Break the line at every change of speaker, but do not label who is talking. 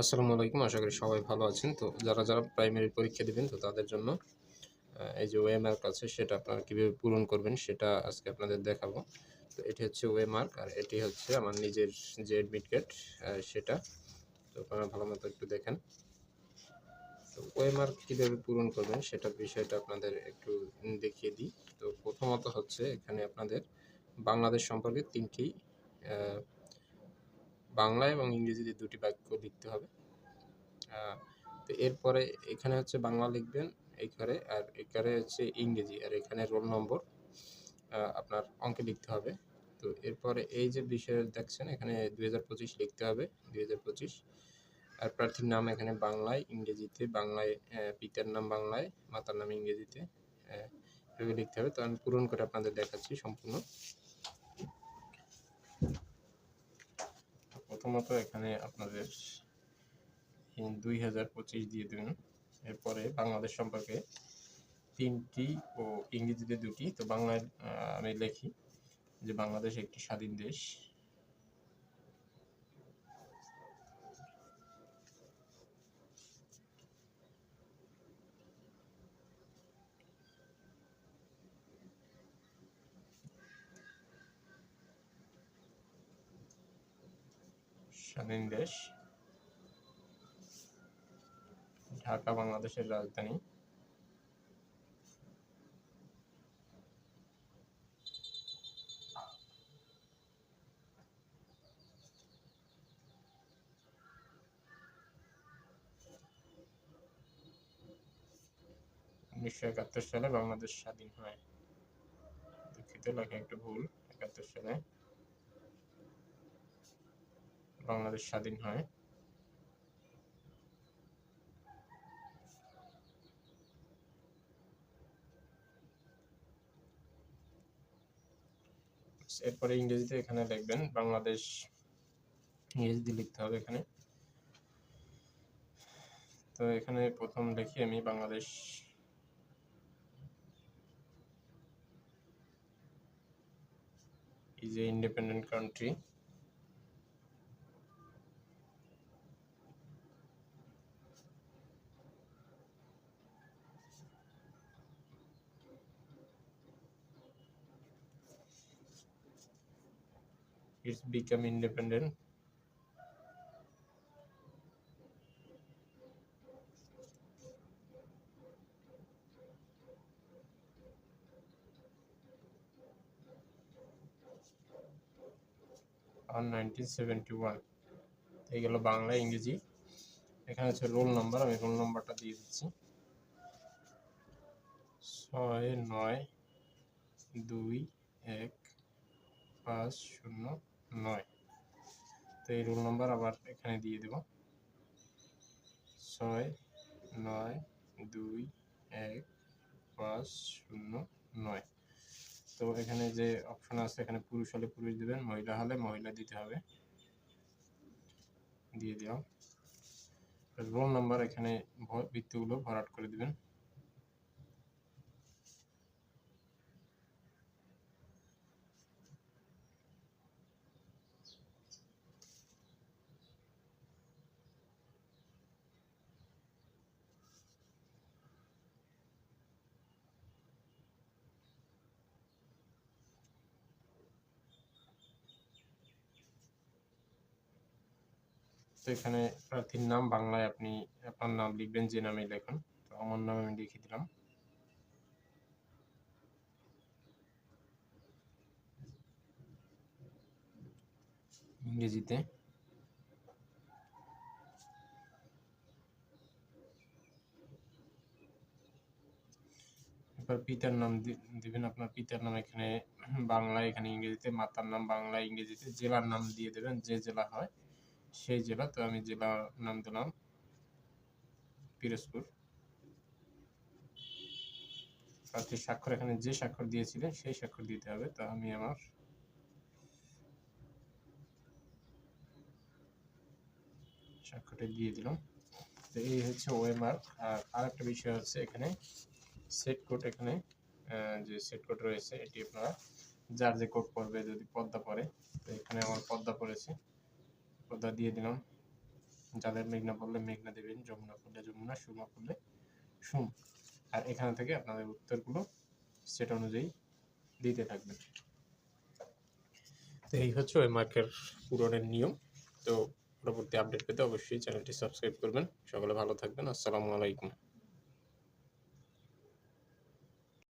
আসসালামু আলাইকুম, আশা করি সবাই ভালো আছেন। তো যারা যারা প্রাইমারি পরীক্ষা দিবেন, তো তাদের জন্য এই যে ওয়ে মার্ক আছে, সেটা আপনারা কীভাবে পূরণ করবেন, সেটা আজকে আপনাদের দেখাবো। তো এটি হচ্ছে ওয়ে মার্ক আর এটি হচ্ছে আমার নিজের যে অ্যাডমিট কার্ড সেটা। তো আপনারা ভালো মতো একটু দেখেন। তো ওয়ে মার্ক কীভাবে পূরণ করবেন, সেটার বিষয়টা আপনাদের একটু দেখিয়ে দিই। তো প্রথমত হচ্ছে, এখানে আপনাদের বাংলাদেশ সম্পর্কে তিনটি বাংলা এবং ইংরেজিতে দুটি বাক্য লিখতে হবে। তো এরপরে এখানে হচ্ছে বাংলা লিখবেন এইখানে আর এখানে হচ্ছে ইংরেজি, আর এখানে রোল নম্বর আপনার অঙ্কে লিখতে হবে। তো এরপরে এই যে বিষয় দেখছেন, এখানে দু হাজার পঁচিশ লিখতে হবে, দুই হাজার পঁচিশ। আর প্রার্থীর নাম এখানে বাংলায়, ইংরেজিতে, বাংলায় পিতার নাম বাংলায়, মাতার নাম ইংরেজিতে লিখতে হবে। তো আমি পূরণ করে আপনাদের দেখাচ্ছি সম্পূর্ণ। প্রথমত এখানে আপনাদের দুই হাজার পঁচিশ দিয়ে দেবেন এরপরে বাংলাদেশ সম্পর্কে তিনটি ও ইংরেজিতে দুটি। তো বাংলায় আমি লেখি যে বাংলাদেশ একটি স্বাধীন দেশ। স্বাধীন দেশ। ঢাকা, বাংলাদেশের রাজধানী। উনিশশো একাত্তর সালে বাংলাদেশ স্বাধীন হয়। দুঃখিত, লেখা একটু ভুল। একাত্তর সালে বাংলাদেশ স্বাধীন হয়। এরপরে ইংরেজিতে এখানে লিখবেন বাংলাদেশ ইংরেজিতে লিখতে হবে এখানে। তো এখানে প্রথম লিখি আমি Bangladesh is a independent country it's become independent. On 1971 এই গেল বাংলা, ইংরেজি। এখানে হচ্ছে রোল নাম্বার, আমি রোল নাম্বারটা দিয়ে দিচ্ছি। ছয়, নয়, দুই, এক, পাঁচ, শূন্য নয়। তো এই রোল নাম্বার আবার এখানে দিয়ে দেব। ছয়, নয়, দুই, এক, পাঁচ, শূন্য, নয়। তো এখানে যে অপশন আছে, এখানে পুরুষ হলে পুরুষ দেবেন, মহিলা হলে মহিলা দিতে হবে। দিয়ে দিলাম। রোল নাম্বার এখানে ভ- বৃত্তগুলো ভরাট করে দিবেন। তো এখানে প্রার্থীর নাম বাংলায় আপনি আপনার নাম লিখবেন যে নামে লেখুন। তো আমার নাম আমি লিখে দিলাম। ইংরেজিতে। এবার পিতার নাম দিবেন আপনার পিতার নাম এখানে বাংলায়, এখানে ইংরেজিতে, মাতার নাম বাংলা ইংরেজিতে, জেলার নাম দিয়ে দেবেন যে জেলা হয়। সেই জেলা, তো আমি জেলার নাম দিলাম পিরোজপুর। প্রার্থীর স্বাক্ষর এখানে যে স্বাক্ষর দিয়েছিলেন, সেই স্বাক্ষর দিতে হবে। তো আমি আমার স্বাক্ষরটা দিয়ে দিলাম। তো এই হচ্ছে ওএমআর আর আরেকটা বিষয় হচ্ছে এখানে সেট কোড এখানে যে সেট কোড রয়েছে, এটি আপনারা যার যে কোড পড়বে, যদি পদ্মা পড়ে, তো এখানে আমার পদ্মা পড়েছে। পদ্মা দিয়ে দিলাম। যাদের মেঘনা পড়লে মেঘনা দেবেন, যমুনা পড়লে যমুনা সুমা পড়লে সুম আর এখান থেকে আপনাদের উত্তরগুলো সেট অনুযায়ী দিতে থাকবেন। তো এই হচ্ছে ওই মার্কের পূরণের নিয়ম। তো পরবর্তী আপডেট পেতে অবশ্যই চ্যানেলটি সাবস্ক্রাইব করবেন। সকলে ভালো থাকবেন। আসসালামু আলাইকুম।